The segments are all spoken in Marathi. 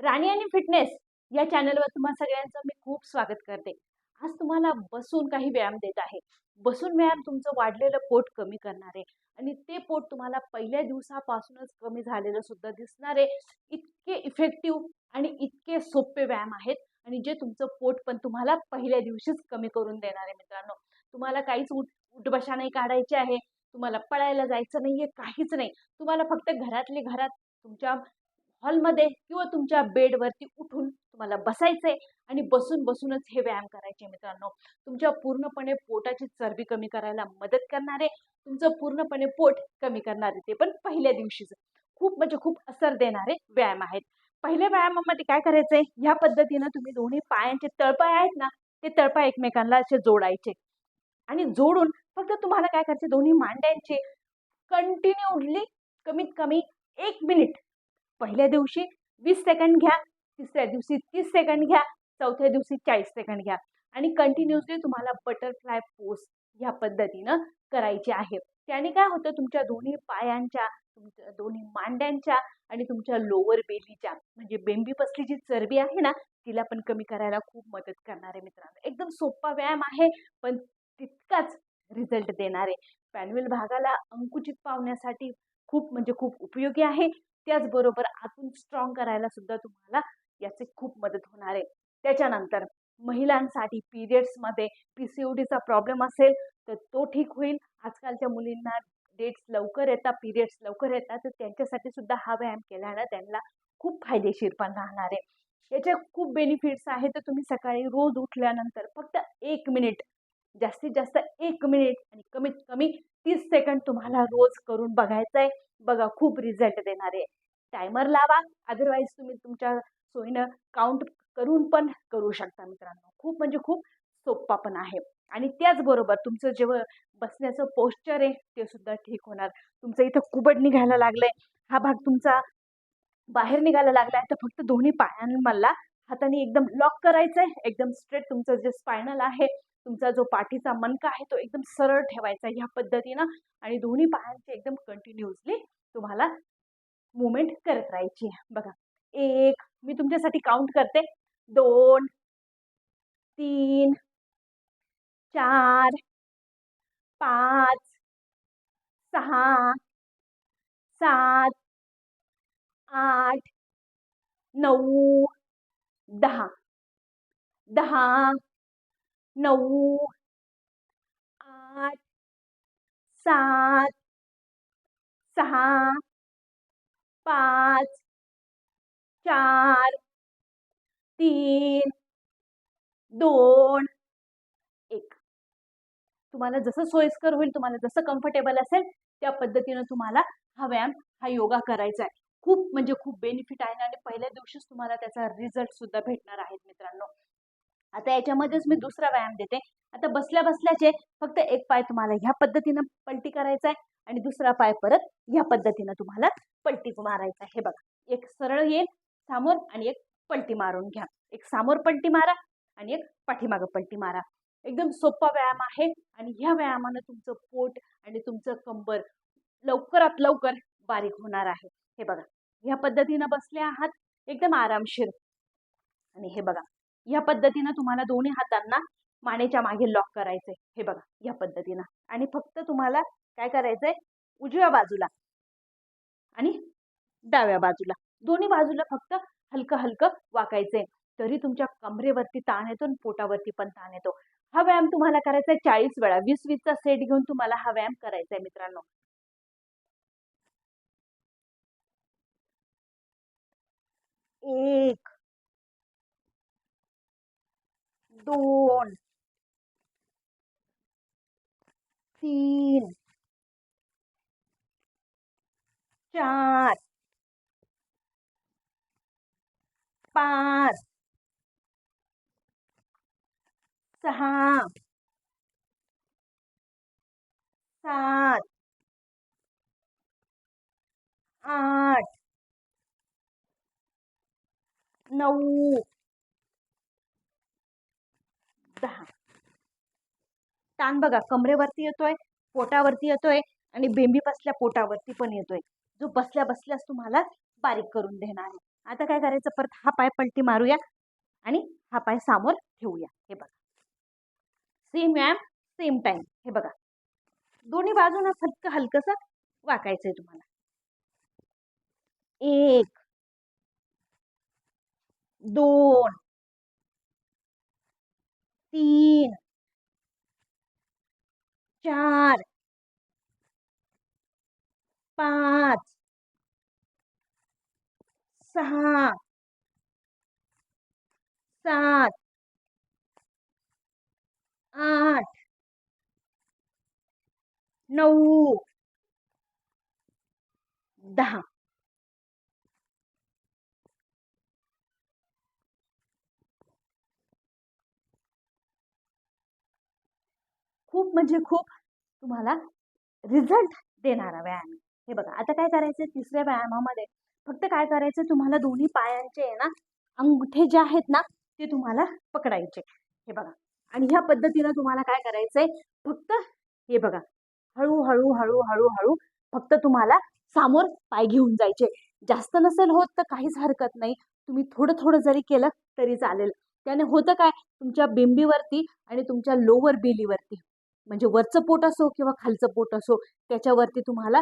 राणी आणि फिटनेस या चॅनलवर तुम्हा सगळ्यांचं मी खूप स्वागत करते. आज तुम्हाला बसून काही व्यायाम देत आहे. बसून व्यायाम तुमचं वाढलेलं पोट कमी करणार आहे. आणि ते पोट तुम्हाला पहिल्या दिवसापासूनच कमी झालेलं सुद्धा दिसणार आहे. इतके इफेक्टिव्ह आणि इतके सोपे व्यायाम आहेत. आणि जे तुमचं पोट पण तुम्हाला पहिल्या दिवशीच कमी करून देणार आहे मित्रांनो. तुम्हाला काहीच उठ उठबशा नाही काढायची आहे. तुम्हाला पळायला जायचं नाहीये काहीच नाही. तुम्हाला फक्त घरातले घरात तुमच्या हॉलमध्ये किंवा तुमच्या बेडवरती उठून तुम्हाला बसायचंय आणि बसून बसूनच हे व्यायाम करायचे मित्रांनो. तुमच्या पूर्णपणे पोटाची चरबी कमी करायला मदत करणारे तुमचं पूर्णपणे पोट कमी करणारे ते पण पहिल्या दिवशीच. खूप म्हणजे खूप असर देणारे व्यायाम आहेत. पहिल्या व्यायामामध्ये काय करायचंय? ह्या पद्धतीनं तुम्ही दोन्ही पायांचे तळपाय आहेत ना ते तळपाय एकमेकांना असे जोडायचे. आणि जोडून फक्त तुम्हाला काय करायचे दोन्ही मांड्यांचे कंटिन्यूली कमीत कमी एक मिनिट पहिल्या दिवशी वीस सेकंड घ्या तिसऱ्या दिवशी तीस सेकंड घ्या चौथ्या दिवशी चाळीस सेकंड घ्या. आणि कंटिन्युअसली तुम्हाला बटरफ्लाय पोस्ट ह्या पद्धतीनं करायची आहे. त्याने काय होतं तुमच्या दोन्ही पायांच्या तुमच्या दोन्ही मांड्यांच्या आणि तुमच्या लोअर बेलीच्या म्हणजे बेंबी पसली जी चरबी आहे ना तिला पण कमी करायला खूप मदत करणार आहे मित्रांनो. एकदम सोपा व्यायाम आहे पण तितकाच रिझल्ट देणार आहे. पॅन्युअल भागाला अंकुचित पावण्यासाठी खूप म्हणजे खूप उपयोगी आहे. त्याचबरोबर आतून स्ट्रॉंग करायला सुद्धा तुम्हाला याचे खूप मदत होणार आहे. त्याच्यानंतर महिलांसाठी पिरियड्समध्ये पी सी ओ डीचा प्रॉब्लेम असेल तर तो ठीक होईल. आजकालच्या मुलींना डेट्स लवकर येतात पिरियड्स लवकर येतात तर त्यांच्यासाठी सुद्धा हा व्यायाम केल्यानं त्यांना खूप फायदेशीर पण राहणार आहे. याचे खूप बेनिफिट्स आहेत. तर तुम्ही सकाळी रोज उठल्यानंतर फक्त एक मिनिट जास्तीत जास्त एक मिनिट आणि कमीत कमी तीस सेकंड तुम्हाला रोज करून बघायचं आहे बघा खूप रिझल्ट देणार आहे. टायमर लावा. अदरवाईज तुम्ही तुमच्या सोयीनं काउंट करून पण करू शकता मित्रांनो. खूप म्हणजे खूप सोप्पा पण आहे. आणि त्याचबरोबर तुमचं जेव्हा बसण्याचं पोस्चर आहे ते सुद्धा ठीक होणार. तुमचं इथं कुबड निघायला लागलंय. हा भाग तुमचा बाहेर निघायला लागलाय. तर फक्त दोन्ही पायांना हाताने एकदम लॉक करायचं आहे एकदम स्ट्रेट तुमचं जे स्पायनल आहे तुमचा जो पाठीचा मनका आहे तो एकदम सरळ ठेवायचा ह्या पद्धतीनं. आणि दोन्ही पायांचे एकदम कंटिन्युअसली तुम्हाला मुवमेंट करत राहायची. आहे बघा एक मी तुमच्यासाठी काउंट करते. दोन तीन चार पाच सहा सात आठ नऊ दहा. दहा नऊ आठ सात सहा पाच चार तीन दोन एक. तुम्हाला जसं सोयीस्कर होईल तुम्हाला जसं कम्फर्टेबल असेल त्या पद्धतीनं तुम्हाला हा व्यायाम हा योगा करायचा आहे. खूप म्हणजे खूप बेनिफिट आहे आणि पहिल्या दिवशीच तुम्हाला त्याचा रिझल्ट सुद्धा भेटणार आहेत मित्रांनो. आता याच्यामध्येच मी दुसरा व्यायाम देते. आता बसल्या बसल्याचे फक्त एक पाय तुम्हाला ह्या पद्धतीनं पलटी करायचा आहे आणि दुसरा पाय परत ह्या पद्धतीनं तुम्हाला पलटी मारायचा. हे बघा एक सरळ येईल समोर आणि एक पलटी मारून घ्या. एक समोर पलटी मारा आणि एक पाठीमागं पलटी मारा. एकदम सोपा व्यायाम आहे आणि ह्या व्यायामानं तुमचं पोट आणि तुमचं कंबर लवकरात लवकर बारीक होणार आहे. हे बघा ह्या पद्धतीनं बसले आहात एकदम आरामशीर. आणि हे बघा ह्या पद्धतीनं तुम्हाला दोन्ही हातांना मानेच्या मागे लॉक करायचंय. हे बघा ह्या पद्धतीनं. आणि फक्त तुम्हाला काय करायचंय? उजव्या बाजूला आणि डाव्या बाजूला. दोन्ही बाजूला फक्त हलकं हलकं वाकायचंय. तरी तुमच्या कमरेवरती ताण येतो आणि पोटावरती पण ताण येतो. हा व्यायाम तुम्हाला करायचा आहे चाळीस वेळा. वीस वीसचा सेट घेऊन तुम्हाला हा व्यायाम करायचा आहे मित्रांनो. एक दोन तीन चार. पाच. सहा. सात. आठ. नऊ. दहा. ताण बघा कमरेवरती येतोय पोटावरती येतोय आणि बेंबी बसल्या पोटावरती पण येतोय. जो बसल्या बसल्यास तुम्हाला बारीक करून देणार आहे. आता काय करायचं? परत हा पाय पलटी मारूया आणि हा पाय समोर ठेवूया. हे बघा. सेम व्यायाम सेम टाइम हे बघा. दोन्ही बाजूनं फक्त हलकंसं वाकायचंय तुम्हाला. एक दोन तीन चार पाच। सहा सात। आठ। नऊ दहा। खूप म्हणजे खूप तुम्हाला रिझल्ट देणारा व्यायाम. हे बघा आता काय करायचं तिसऱ्या व्यायामामध्ये? फक्त काय करायचं तुम्हाला दोन्ही पायांचे आहे ना अंगठे जे आहेत ना ते तुम्हाला पकडायचे. हे बघा. आणि ह्या पद्धतीनं तुम्हाला काय करायचंय फक्त हे बघा. हळूहळू हळू हळू फक्त तुम्हाला सामोर पाय घेऊन जायचे. जास्त नसेल होत तर काहीच हरकत नाही. तुम्ही थोडं थोडं जरी केलं तरी चालेल. त्याने होतं काय? तुमच्या बिंबीवरती आणि तुमच्या लोअर बेलीवरती म्हणजे वरचं पोट असो किंवा खालचं पोट असो त्याच्यावरती तुम्हाला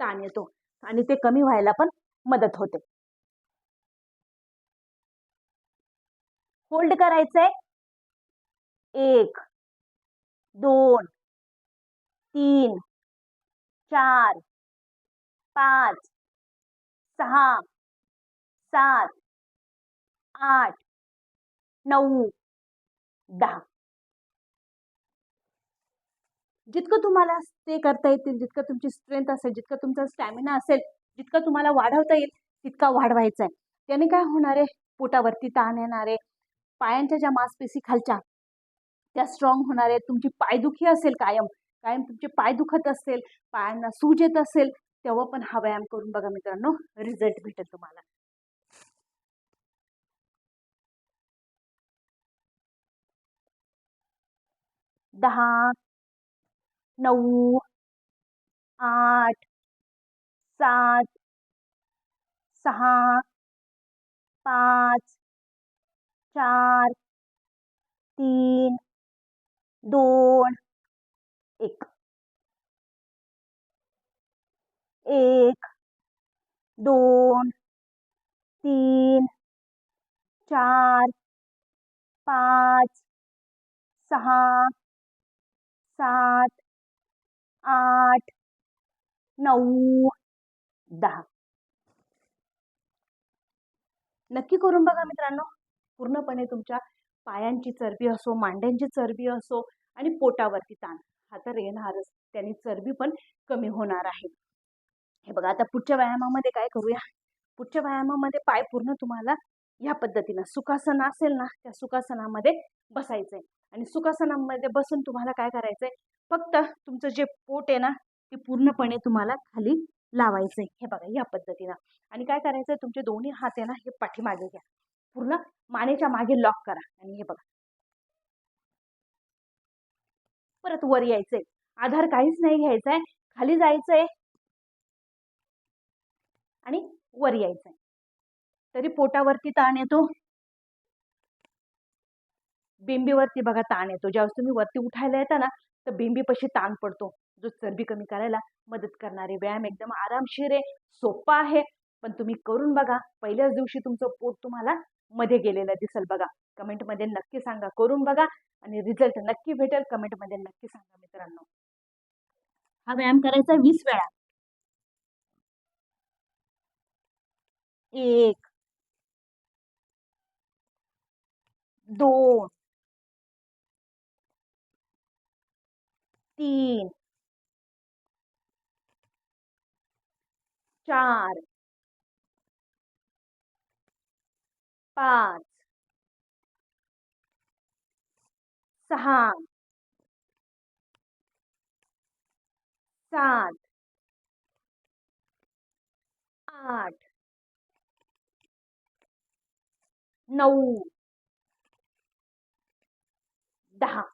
ताण येतो आणि ते कमी व्हायला पण मदत होते. होल्ड करायचंय. एक दोन तीन चार पाच सहा सात आठ नऊ दहा. जितकं तुम्हाला ते करता येतील जितकं तुमची स्ट्रेंथ असेल जितकं तुमचा स्टॅमिना असेल जितकं तुम्हाला वाढवता येईल तितका वाढवायचा आहे. त्याने काय होणार आहे? पोटावरती ताण येणार आहे. पायांच्या ज्या मांसपेशी खालच्या त्या स्ट्रॉंग होणार आहेत. तुमची पायदुखी असेल कायम. कायम तुमचे पाय दुखत असेल पायांना सूज येत असेल तेव्हा पण हा व्यायाम करून बघा मित्रांनो रिझल्ट भेटेल तुम्हाला. दहा नऊ आठ, सात सहा पाच, चार, तीन, दोन, एक। एक, दोन, तीन, चार, पाच सहा सात आठ नऊ दहा. नक्की करून बघा मित्रांनो. पूर्णपणे तुमच्या पायांची चरबी असो मांड्यांची चरबी असो आणि पोटावरती ताण. हा तर येणारच. त्याने चरबी पण कमी होणार आहे. हे बघा आता पुढच्या व्यायामामध्ये काय करूया? पुढच्या व्यायामामध्ये पाय पूर्ण तुम्हाला या पद्धतीनं सुखासन असेल ना त्या सुखासनामध्ये बसायचंय. आणि सुखासनामध्ये बसून तुम्हाला काय करायचंय? फक्त तुमचं जे पोट आहे ना ते पूर्णपणे तुम्हाला खाली लावायचंय. हे बघा या पद्धतीनं. आणि काय करायचंय तुमचे दोन्ही हात आहे ना हे पाठीमागे घ्या. पूर्ण मानेच्या मागे लॉक करा. आणि हे बघा. परत वर यायचंय. आधार काहीच नाही घ्यायचाय. खाली जायचंय. आणि वर यायचंय. तरी पोटावरती ताण येतो. बिंबीवरती बघा ताण येतो. ज्यावेळेस तुम्ही वरती उठायला येता ना तर बिंबीपाशी ताण पडतो. जो चरबी कमी करायला मदत करणारे व्यायाम एकदम आरामशीर आहे सोपा आहे. पण तुम्ही करून बघा पहिल्याच दिवशी तुमचं पोट तुम्हाला मध्ये गेलेलं दिसेल बघा. कमेंटमध्ये नक्की सांगा करून बघा आणि रिझल्ट नक्की भेटेल. कमेंटमध्ये नक्की सांगा मित्रांनो. हा व्यायाम करायचा वीस वेळा. एक दोन तीन। चार। पाच। सहा सात। आठ। नऊ दहा।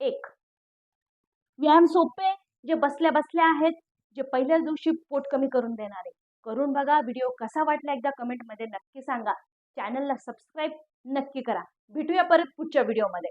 एक. व्यायाम सोपे जे बसल्या बसल्या आहेत जे पहिल्याच दिवशी पोट कमी करून देणारे. करून बघा व्हिडिओ कसा वाटला एकदा कमेंटमध्ये नक्की सांगा. चॅनलला सबस्क्राईब नक्की करा. भेटूया परत पुढच्या व्हिडिओमध्ये